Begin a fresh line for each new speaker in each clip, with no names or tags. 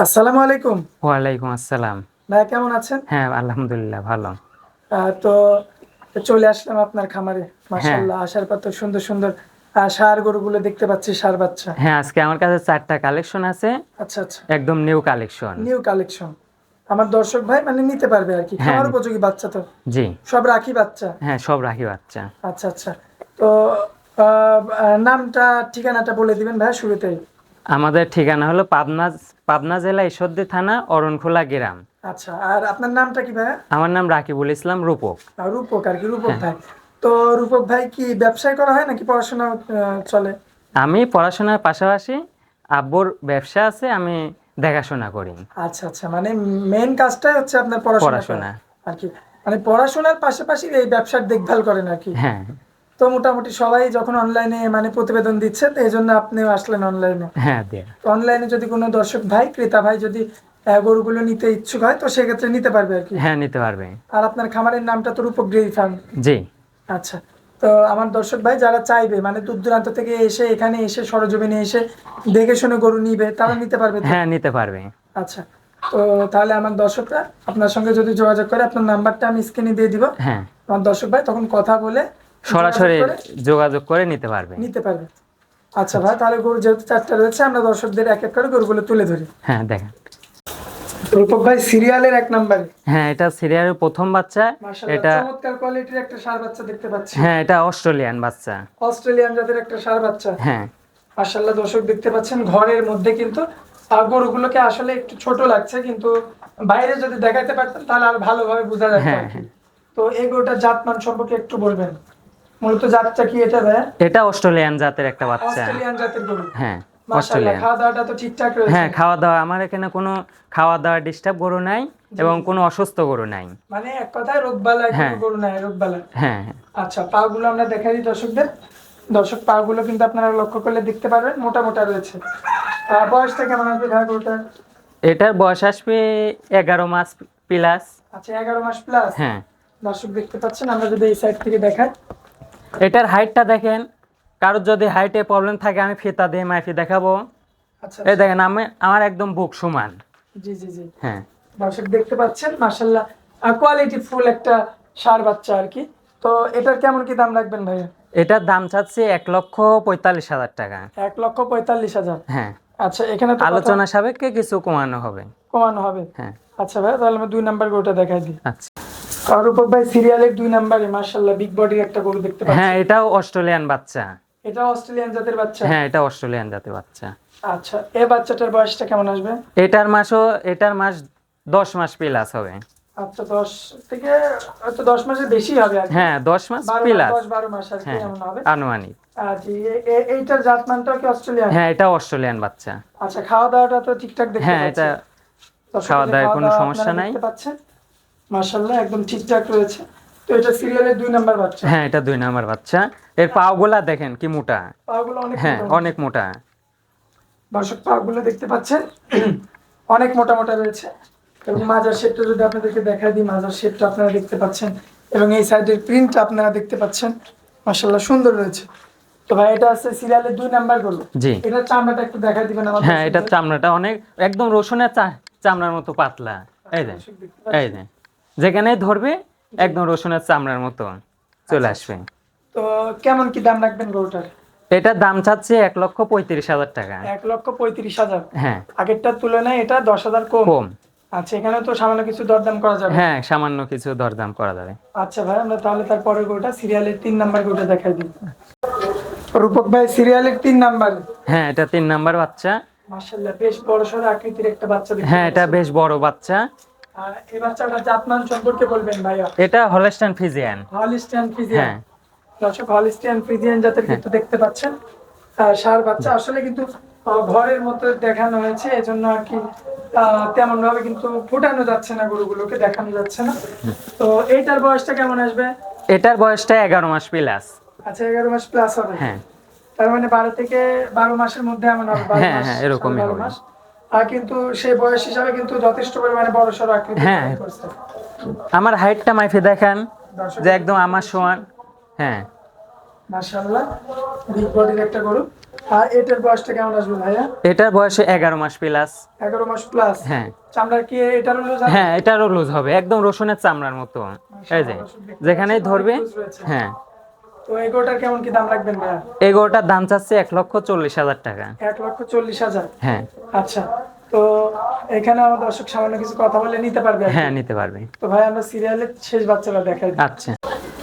আসসালামু আলাইকুম।
ওয়ালাইকুম আসসালাম।
ভাই কেমন আছেন?
হ্যাঁ আলহামদুলিল্লাহ ভালো।
তো চলে আসলাম আপনার খামারে। মাশাআল্লাহ আসার পর তো সুন্দর সুন্দর ষাঁড় গরুগুলো দেখতে পাচ্ছি ষাঁড় বাচ্চা।
হ্যাঁ আজকে আমার কাছে চারটা কালেকশন আছে।
আচ্ছা আচ্ছা।
একদম নিউ কালেকশন।
New collection. আমার দর্শক ভাই মানে নিতে পারবে আর কি।
হ্যাঁ,
খামার উপযোগী বাচ্চা তো।
জি।
সব রাখি বাচ্চা।
হ্যাঁ সব রাখি বাচ্চা।
আচ্ছা আচ্ছা। তো নামটা ঠিকানাটা বলে দিবেন ভাই শুরুতেই।
আমাদের ঠিকানা হলো পাবনা পাবনা জেলা ঈশ্বরদী থানা অরণখোলা গ্রাম।
আচ্ছা আর আপনার নামটা কি ভাই
আমার নাম রাকিবুল ইসলাম রূপক।
রূপক আর কি রূপক
হ্যাঁ।
ভাই। তো রূপক ভাই কি ব্যবসায় করা হয় নাকি পড়াশোনা চলে?
আমি পড়াশোনার পাশাপাশি আব্বুর ব্যবসা আছে আমি দেখাশোনা করি।
আচ্ছা আচ্ছা মানে মেন কাজটাই হচ্ছে আপনার পড়াশোনা
পড়াশোনা।
আর কি মানে পড়াশোনার পাশাপাশি এই ব্যবসার দেখভাল করেন আর কি।
হ্যাঁ।
তো মোটামুটি সবাই যখন অনলাইনে মানে প্রতিবেদন দিচ্ছে তো এই জন্য আপনিও আসলেন অনলাইনে
হ্যাঁ
অনলাইনে যদি কোনো দর্শক ভাই ক্রেতা ভাই যদি গরুগুলো নিতে ইচ্ছুক হয় তো সেক্ষেত্রে নিতে পারবে আর কি।
হ্যাঁ নিতে পারবে।
আর আপনার খামারের নামটা তো রূপক ফার্ম।
জি।
আচ্ছা তো আমার দর্শক ভাই যারা চাইবে মানে দূর দূরান্ত থেকে এসে এখানে এসে সরজমিনে এসে দেখে শুনে গরু নিবে তারা নিতে পারবে
হ্যাঁ নিতে পারবে।
আচ্ছা তো তাহলে আমার দর্শকরা আপনার সঙ্গে যদি যোগাযোগ করে আপনার নাম্বারটা আমি স্ক্রিনে দিয়ে দিব।
হ্যাঁ।
আমার দর্শক ভাই তখন কথা বলে
সরাসরি
যোগাযোগ করে?
নিতে পারবে।
নিতে পারবে। আচ্ছা ভাই তাহলে গরু যেহেতু চারটা রয়েছে আমরা দর্শকদের এক এক করে গরুগুলো তুলে ধরি।
হ্যাঁ দেখেন।
রূপক ভাই সিরিয়ালের এক নাম্বারে।
হ্যাঁ এটা সিরিয়ালের প্রথম বাচ্চা। এটা
চমৎকার কোয়ালিটির একটা ষাঁড় বাচ্চা দেখতে পাচ্ছি।
হ্যাঁ এটা অস্ট্রেলিয়ান বাচ্চা।
অস্ট্রেলিয়ান জাতের একটা সার বাচ্চা।
হ্যাঁ।
মাশাআল্লাহ দর্শক দেখতে পাচ্ছেন ঘরের মধ্যে কিন্তু গরুগুলোকে আসলে একটু ছোট লাগছে কিন্তু বাইরে যদি দেখাতে পারতেন তাহলে আর ভালোভাবে বোঝা যেত
হ্যাঁ,
আর তো এই গরুটার জাতমান সম্পর্কে একটু বলবেন। মূলত জাতটা কি এটা ভাই
এটা অস্ট্রেলিয়ান জাতের একটা বাচ্চা।
অস্ট্রেলিয়ান জাতের গরু।
হ্যাঁ অস্ট্রেলিয়ান।
খাওয়া দাওয়াটা তো ঠিকঠাক রয়েছে।
হ্যাঁ খাওয়া দাওয়া আমার এখানে কোনো খাওয়া দাওয়া ডিস্টার্ব গরু নাই এবং কোনো অসুস্থ গরু নাই।
মানে এক কথায় রোগবালা
হ্যাঁ।
গরু নাই রোগবালা।
হ্যাঁ হ্যাঁ।
আচ্ছা পাগুলো আমরা দেখাই দিই দর্শকদের। দর্শক পাগুলো কিন্তু আপনারা লক্ষ্য করলে দেখতে পারবেন মোটা মোটা রয়েছে। বয়সটা কেমন আসবে ভাই গরুটা
এটার বয়স আসবে এগারো মাস প্লাস
আচ্ছা এগারো মাস প্লাস
হ্যাঁ।
দর্শক দেখতে পাচ্ছেন আমরা যদি এই সাইড থেকে দেখাই।
এটার হাইটটা দেখেন। কারোর যদি হাইটে প্রবলেম থাকে আমি ফিতা দিয়ে মাইফি দেখাবো।
আচ্ছা
এই দেখেন আমি আমার একদম বুক সমান।
জি জি জি।
হ্যাঁ।
দর্শক দেখতে পাচ্ছেন মার্শাল্লাহ কোয়ালিটি ফুল একটা সার বাচ্চা আর কি। তো এটার কেমন কি দাম রাখবেন ভাইয়া?
এটার দাম চাচ্ছি এক লক্ষ পঁয়তাল্লিশ হাজার টাকা।
এক লক্ষ পঁয়তাল্লিশ হাজার?
হ্যাঁ।
আচ্ছা এখানে
আলোচনা সাপেক্ষে কিছু কমানো হবে।
কমানো হবে।
হ্যাঁ।
আচ্ছা ভাই তাহলে আমি দুই নাম্বার গরুটা দেখাই দিই।
আচ্ছা।
রূপক ভাই সিরিয়ালের দুই নাম্বারে মার্শাল্লাহ বিগ বডির একটা গরু দেখতে পাচ্ছি।
হ্যাঁ এটাও অস্ট্রেলিয়ান বাচ্চা।
এটা অস্ট্রেলিয়ান জাতের বাচ্চা?
হ্যাঁ এটা অস্ট্রেলিয়ান জাতের বাচ্চা।
আচ্ছা এই বাচ্চাটার বয়সটা কেমন আসবে?
এটার মাসও এটার মাস দশ মাস প্লাস হবে।
আচ্ছা দশ থেকে হয়তো দশ মাসের বেশি হবে আর
হ্যাঁ দশ মাস
বারো
প্লাস
দশ বারো মাস আর কি
হ্যাঁ
এমন হবে।
আনুমানিক।
এ- এইটার জাতমানটাও কি অস্ট্রেলিয়ান?
হ্যাঁ এটা অস্ট্রেলিয়ান বাচ্চা।
আচ্ছা খাওয়া দাওয়াটা তো ঠিকঠাক দেখতে
হ্যাঁ এটা খাওয়া দাওয়ায় কোনো সমস্যা নাই।
দেখতে পাচ্ছেন। মাশাআল্লাহ একদম ঠিকঠাক রয়েছে। তো এটা সিরিয়ালের দুই নাম্বার বাচ্চা।
হ্যাঁ এটা দুই নাম্বার বাচ্চা। এর পাওগুলা দেখেন কি মোটা।
পাগুলো অনেক
হ্যাঁ অনেক মোটা।
দর্শক পাগুলো দেখতে পাচ্ছেন? অনেক মোটা মোটা রয়েছে। এবং মাজার শেপটা যদি আপনাদেরকে দেখাই দিই মাজার শেপটা আপনারা দেখতে পাচ্ছেন। এবং এই সাইডের প্রিন্ট আপনারা দেখতে পাচ্ছেন। মাশাআল্লাহ সুন্দর রয়েছে। তো ভাই এটা আছে সিরিয়ালের দুই নাম্বার গরু।
জি।
এটা চামড়াটা একটু দেখাই দিবেন আমাদের
হ্যাঁ এটা চামড়াটা অনেক একদম রসুনের চামড়ার মতো পাতলা। এই
দেখতে পাচ্ছেন।
এই যে যেখানে ধরবে একদম রসুনের চামড়ার মতো চলে আসবে।
তো কেমন কি দাম রাখবেন গরুটার?
এটার দাম চাচ্ছে এক লক্ষ পঁয়ত্রিশ হাজার টাকা।
এক লক্ষ পঁয়ত্রিশ হাজার?
হ্যাঁ।
আগেরটার তুলনায় এটা দশ হাজার কম।
কম।
আচ্ছা এখানে তো সামান্য কিছু দরদাম করা যাবে।
হ্যাঁ সামান্য কিছু দরদাম করা যাবে।
আচ্ছা ভাই আমরা তাহলে তারপরের গরুটা সিরিয়ালের তিন নাম্বার গরুটা দেখাই দিই। রূপক ভাই সিরিয়ালের তিন নাম্বার।
হ্যাঁ এটা তিন নাম্বার বাচ্চা।
মাশাআল্লাহ বেশ বড় সড়ো আকৃতির একটা বাচ্চা
হ্যাঁ এটা বেশ বড় বাচ্চা।
এই বাচ্চাটা জাতমান সম্পর্কে বলবেন ভাইয়া?
এটা হলস্টান ফিজিয়ান
হলিস্টিয়ান ফ্রিজিয়ান?
হ্যাঁ।
দর্শক হলিস্টিয়ান ফ্রিজিয়ান জাতের কিন্তু দেখতে পাচ্ছেন। ষাঁড় বাচ্চা আসলে কিন্তু ঘরের মতো দেখানো হয়েছে এজন্য আর কি তেমন ভাবে কিন্তু ফুটানো যাচ্ছে না গরুগুলোকে দেখানো যাচ্ছে না। তো এইটার বয়সটা কেমন আসবে?
এটার বয়সটা এগারো মাস প্লাস।
আচ্ছা এগারো মাস প্লাস হবে।
হ্যাঁ।
তার মানে বারো থেকে বারো মাসের মধ্যে এমন হবে
হ্যাঁ, হ্যাঁ, এরকমই হবে।
মাস। কিন্তু সেই বয়স হিসাবে কিন্তু যথেষ্ট পরিমাণে বড় সড়ো আকৃতি
হ্যাঁ। আমার হাইটটা মাইফে দেখান যে একদম আমার সমান হ্যাঁ।
মাশাআল্লাহ বিগ বডির একটা গরু। আর এটার বয়সটা কেমন আসবে ভাইয়া?
এটার বয়স এগারো মাস প্লাস
এগারো মাস প্লাস
হ্যাঁ।
চামড়া কি এটার হলো জানেন?
হ্যাঁ এটারও লুজ হবে। একদম রসুনের চামড়ার মতো। এই যে যেখানেই ধরবে হ্যাঁ।
এগোটার দাম রাখবেন ভাইয়া?
এই দাম চাচ্ছে এক লক্ষ চল্লিশ হাজার টাকা।
এক লক্ষ চল্লিশ হাজার?
হ্যাঁ।
আচ্ছা তো এখানে আমার দর্শক সামান্য কিছু কথা বলে নিতে পারবে
হ্যাঁ নিতে পারবে।
তো ভাই আমরা সিরিয়ালের শেষ বাচ্চাটা দেখাই
আচ্ছা।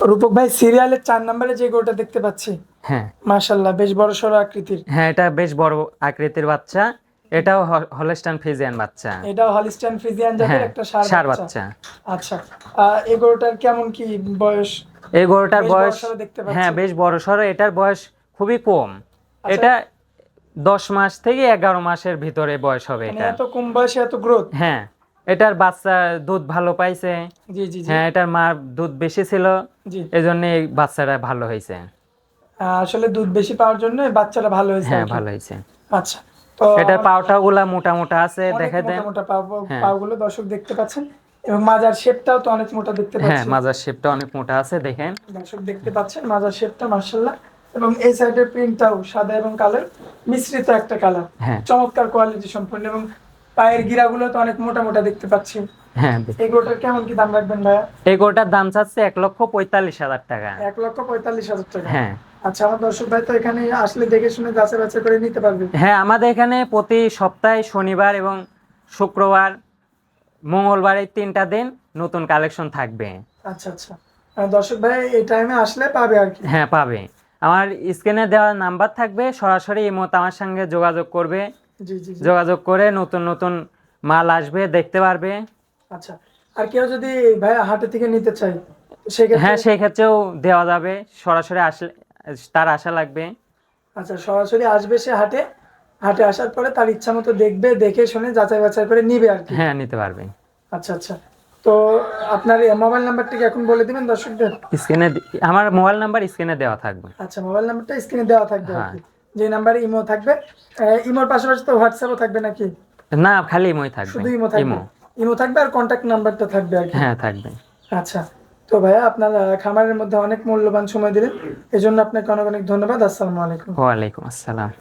রূপক ভাই সিরিয়ালের চার নম্বরে যে গরুটা দেখতে পাচ্ছি
হ্যাঁ।
মাশাল্লাহ বেশ বড় সড়ো আকৃতির।
হ্যাঁ এটা বেশ বড় আকৃতির বাচ্চা। এটাও হলস্টান ফিজিয়ান বাচ্চা।
এটাও হলিস্টাইন ফ্রিজিয়ান জাতের
হ্যাঁ
একটা সার বাচ্চা। আচ্ছা এই গরুটার কেমন কি বয়স?
এই গরুটার বয়স। হ্যাঁ বেশ বড় সড়ো এটার বয়স খুবই কম।
আচ্ছা।
এটা দশ মাস থেকে এগারো মাসের ভিতরে বয়স হবে
মানে
এটা।
এত কম বয়সে এত গ্রোথ
হ্যাঁ এটার বাচ্চা দুধ ভালো পাইছে।
জি জি
হ্যাঁ এটার মার দুধ বেশি ছিল।
জি।
এই জন্য এই বাচ্চাটা ভালো হয়েছে
আসলে দুধ বেশি পাওয়ার জন্য বাচ্চাটা ভালো হয়েছে
হ্যাঁ ভালো হয়েছে
আচ্ছা তো
এটার পাউটা গুলা মোটা মোটা আছে দেখে দেন
মোটা
হ্যাঁ।
পাওগুলো দর্শক দেখতে পাচ্ছেন। এবং মাজার শেপটাও তো অনেক মোটা দেখতে
হ্যাঁ
পাচ্ছেন।
মাজার শেপটা অনেক মোটা আছে দেখেন।
দর্শক দেখতে পাচ্ছেন মাজার শেপটা মার্শাল্লাহ এবং এই সাইডের প্রিন্টটাও সাদা এবং কালো মিশ্রিত একটা কালার।
হ্যাঁ।
চমৎকার কোয়ালিটি সম্পন্ন এবং পায়ের গিরাগুলো তো অনেক মোটা মোটা দেখতে পাচ্ছি।
হ্যাঁ।
এই কেমন কি দাম রাখবেন ভাইয়া?
এই দাম চাচ্ছে এক লক্ষ পঁয়তাল্লিশ হাজার টাকা।
এক লক্ষ পঁয়তাল্লিশ হাজার টাকা।
হ্যাঁ।
আচ্ছা আমার দর্শক ভাই তো এখানে আসলে দেখে শুনে যাচাই বাছাই করে নিতে পারবে।
হ্যাঁ আমাদের এখানে প্রতি সপ্তাহে শনিবার এবং শুক্রবার মঙ্গলবার এই তিনটা দিন নতুন কালেকশন থাকবে।
আচ্ছা আচ্ছা। দর্শক ভাই এই টাইমে আসলে পাবে আর কি।
হ্যাঁ পাবে। আমার স্ক্রিনে দেওয়া নাম্বার থাকবে সরাসরি এই মতো আমার সঙ্গে যোগাযোগ করবে। যোগাযোগ করে নতুন নতুন মাল আসবে দেখতে পারবে।
আচ্ছা। আর কেউ যদি ভাই হাটে থেকে নিতে চাই
হ্যাঁ সেই ক্ষেত্রেও দেওয়া যাবে। সরাসরি আসলে তার আশা লাগবে।
আচ্ছা সরাসরি আসবে সে হাটে। হাটে আসার পরে তার ইচ্ছা মতো দেখবে দেখে শুনে যাচাই বাছাই করে নিবে আর কি।
হ্যাঁ নিতে পারবে।
আচ্ছা আচ্ছা। তো আপনার মোবাইল নাম্বারটা কি এখন বলে দিবেন দর্শকদের?
স্ক্রিনে আমার মোবাইল নাম্বার স্ক্রিনে দেওয়া থাকবে।
আচ্ছা মোবাইল নাম্বারটা স্ক্রিনে দেওয়া থাকবে আর
হ্যাঁ।
কি। যে নাম্বারে ইমো থাকবে। ইমোর পাশাপাশি তো হোয়াটসঅ্যাপও থাকবে নাকি?
না খালি ইমোই থাকবে।
শুধু ইমো থাকবে?
ইমো
ইমো থাকবে আর কন্ট্যাক্ট নাম্বারটা থাকবে আর কি।
হ্যাঁ থাকবে।
আচ্ছা। তো ভাইয়া আপনার খামারের মধ্যে অনেক মূল্যবান সময় দিলেন। এজন্য আপনাকে অনেক অনেক ধন্যবাদ। আসসালামু আলাইকুম।
ওয়ালাইকুম আসসালাম।